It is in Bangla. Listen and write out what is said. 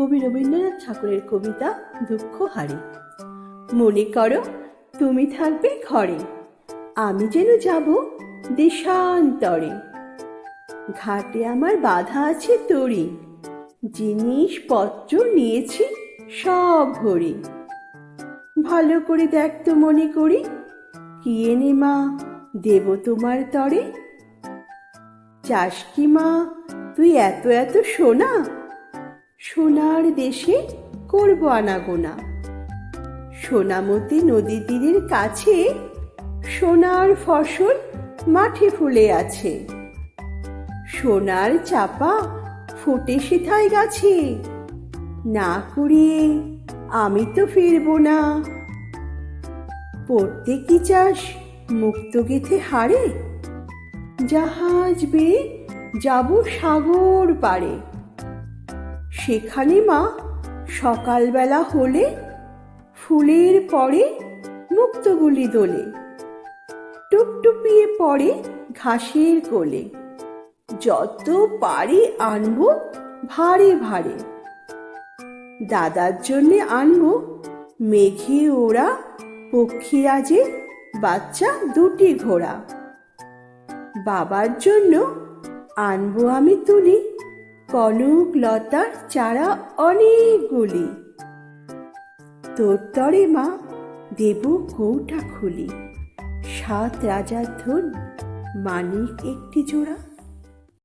কবি রবীন্দ্রনাথ ঠাকুরের কবিতা দুঃখ হারে। মনে করো, তুমি থাকবে ঘরে, আমি যেন যাব দেশান্তরে। ঘাটে আমার বাধা আছে তরি জিনিসপত্র নিয়েছি সব ভরি। ভালো করে দেখ তো মনে করি, কি এনে মা, দেব তোমার তরে? চাস কি মা, তুই এত এত সোনা সোনার দেশে করব আনাগোনা। সোনামতি নদী তীরের কাছে সোনার ফসল মাঠে ফুলে আছে। সোনার চাপা ফুটে সেথায় গাছে। না কুড়িয়ে আমি তো ফিরবো না। পড়তে কি চাস মুক্ত গেথে হারে। জাহাজ বেয়ে যাব সাগর পারে সেখানে মা সকালবেলা হলে ফুলের পরে মুক্তগুলি দোলে। টুপটুপিয়ে পড়ে ঘাসের কোলে। যত পারি আনব ভারে ভারে। দাদার জন্যে আনব মেঘে ওরা পক্ষীরাজের বাচ্চা দুটি ঘোড়া। বাবার জন্য আনব আমি তুলি কনক লতার চারা অনেকগুলি। তোর তরে মা, দেব কৌটা খুলি সাত রাজার ধন, মানিক একটি জোড়া।